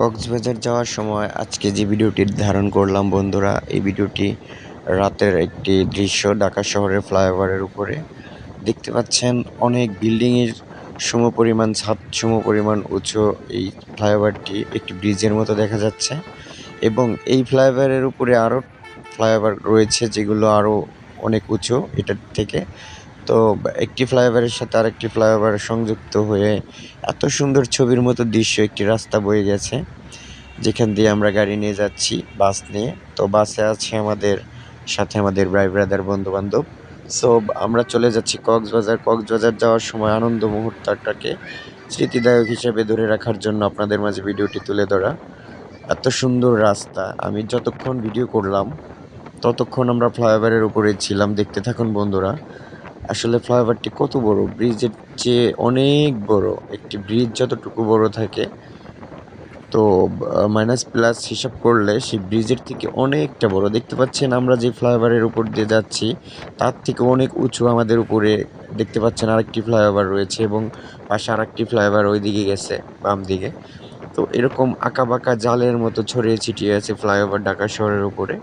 কক্সবাজার যাওয়ার সময় আজকে যে ভিডিওটি ধারণ করলাম, বন্ধুরা, এই ভিডিওটি রাতের একটি দৃশ্য ঢাকা শহরের ফ্লাইওভারের উপরে। দেখতে পাচ্ছেন অনেক বিল্ডিংয়ের সম পরিমাণ ছাদ সম পরিমাণ উঁচু এই ফ্লাইওভারটি একটি ব্রিজের মতো দেখা যাচ্ছে এবং এই ফ্লাইওভারের উপরে আরও ফ্লাইওভার রয়েছে যেগুলো আরও অনেক উঁচু, এটার থেকে তো একটি ফ্লাইওভারের সাথে আরেকটি ফ্লাইওভার সংযুক্ত হয়ে এত সুন্দর ছবির মতো দৃশ্য একটি রাস্তা বয়ে গেছে, যেখান দিয়ে আমরা গাড়ি নিয়ে যাচ্ছি, বাস নিয়ে। তো বাসে আছে আমাদের সাথে আমাদের ভাই ব্রাদার বন্ধু বান্ধব সো আমরা চলে যাচ্ছি কক্সবাজার। কক্সবাজার যাওয়ার সময় আনন্দ মুহূর্তটাকে স্মৃতিদায়ক হিসেবে ধরে রাখার জন্য আপনাদের মাঝে ভিডিওটি তুলে ধরা। এত সুন্দর রাস্তা। আমি যতক্ষণ ভিডিও করলাম, ততক্ষণ আমরা ফ্লাইওভারের উপরে ছিলাম। দেখতে থাকুন, বন্ধুরা। আসলে ফ্লাইওভারটি কত বড়? ব্রিজের চেয়ে অনেক বড়। একটি ব্রিজ যতটুকু বড় থাকে, তো মাইনাস প্লাস হিসাব করলে সেই ব্রিজের থেকে অনেকটা বড়। দেখতে পাচ্ছেন আমরা যে ফ্লাইওভারের উপর দিয়ে যাচ্ছি, তার থেকে অনেক উঁচু আমাদের উপরে দেখতে পাচ্ছেন আরেকটি ফ্লাইওভার রয়েছে এবং পাশে আরেকটি ফ্লাইওভার ওই দিকে গেছে বাম দিকে তো এরকম আঁকা বাঁকা জালের মতো ছড়িয়ে ছিটিয়ে আছে ফ্লাইওভার ঢাকা শহরের উপরে।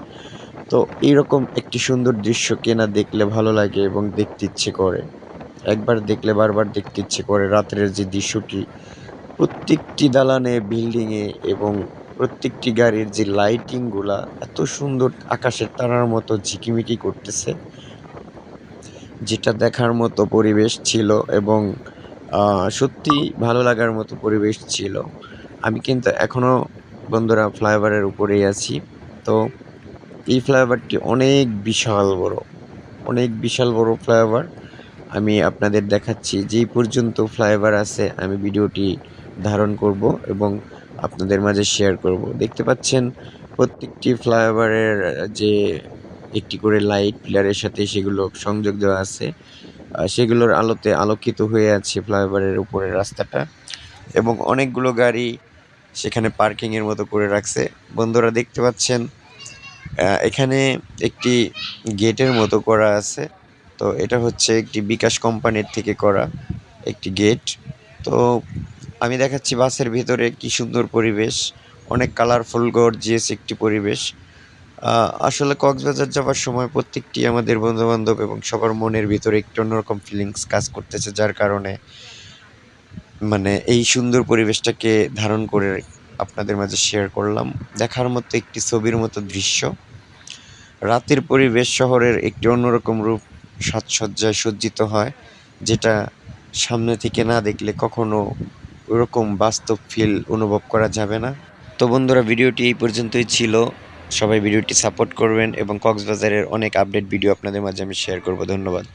তো এইরকম একটি সুন্দর দৃশ্যকে না দেখলে ভালো লাগে এবং দেখতে ইচ্ছে করে। একবার দেখলে বারবার দেখতে ইচ্ছে করে। রাত্রের যে দৃশ্যটি, প্রত্যেকটি দালানে বিল্ডিংয়ে এবং প্রত্যেকটি গাড়ির যে লাইটিংগুলা এত সুন্দর আকাশের তারার মতো ঝিকিমিকি করতেছে, যেটা দেখার মতো পরিবেশ ছিল এবং সত্যি ভালো লাগার মতো পরিবেশ ছিল। আমি কিন্তু এখনও বন্ধুরা ফ্লাইওভারের উপরেই আছি। তো এই ফ্লাইওভারটি অনেক বিশাল বড়, অনেক বিশাল বড় ফ্লাইওভার আমি আপনাদের দেখাচ্ছি যেই পর্যন্ত ফ্লাইওভার আছে, আমি ভিডিওটি ধারণ করব এবং আপনাদের মাঝে শেয়ার করব। দেখতে পাচ্ছেন, প্রত্যেকটি ফ্লাইওভারের যে একটি করে লাইট পিলারের সাথে সেগুলো সংযোগ দেওয়া আছে সেগুলোর আলোতে আলোকিত হয়ে আছে ফ্লাইওভারের উপরের রাস্তাটা। এবং অনেকগুলো গাড়ি সেখানে পার্কিংয়ের মতো করে রাখছে। বন্ধুরা দেখতে পাচ্ছেন এখানে একটি গেটের মতো করা আছে। তো এটা হচ্ছে একটি বিকাশ কোম্পানির থেকে করা একটি গেট। তো আমি দেখাচ্ছি বাসের ভিতরে কি সুন্দর পরিবেশ, অনেক কালারফুল গর্জিয়াস একটি পরিবেশ। আসলে কক্সবাজার যাওয়ার সময় প্রত্যেকটি আমাদের বন্ধুবান্ধব এবং সবার মনের ভিতরে একটু অন্যরকম ফিলিংস কাজ করতেছে, যার কারণে মানে এই সুন্দর পরিবেশটাকে ধারণ করে আপনাদের মাঝে শেয়ার করলাম। দেখার মতো একটি ছবির মতো দৃশ্য। রাতের পরিবেশ শহরের একটি অন্যরকম রূপ সাজসজ্জায় সজ্জিত হয়, যেটা সামনে থেকে না দেখলে কখনো ওরকম বাস্তব ফিল অনুভব করা যাবে না। তো বন্ধুরা, ভিডিওটি এই পর্যন্তই ছিল। সবাই ভিডিওটি সাপোর্ট করবেন এবং কক্সবাজারের অনেক আপডেট ভিডিও আপনাদের মাঝে আমি শেয়ার করব। ধন্যবাদ।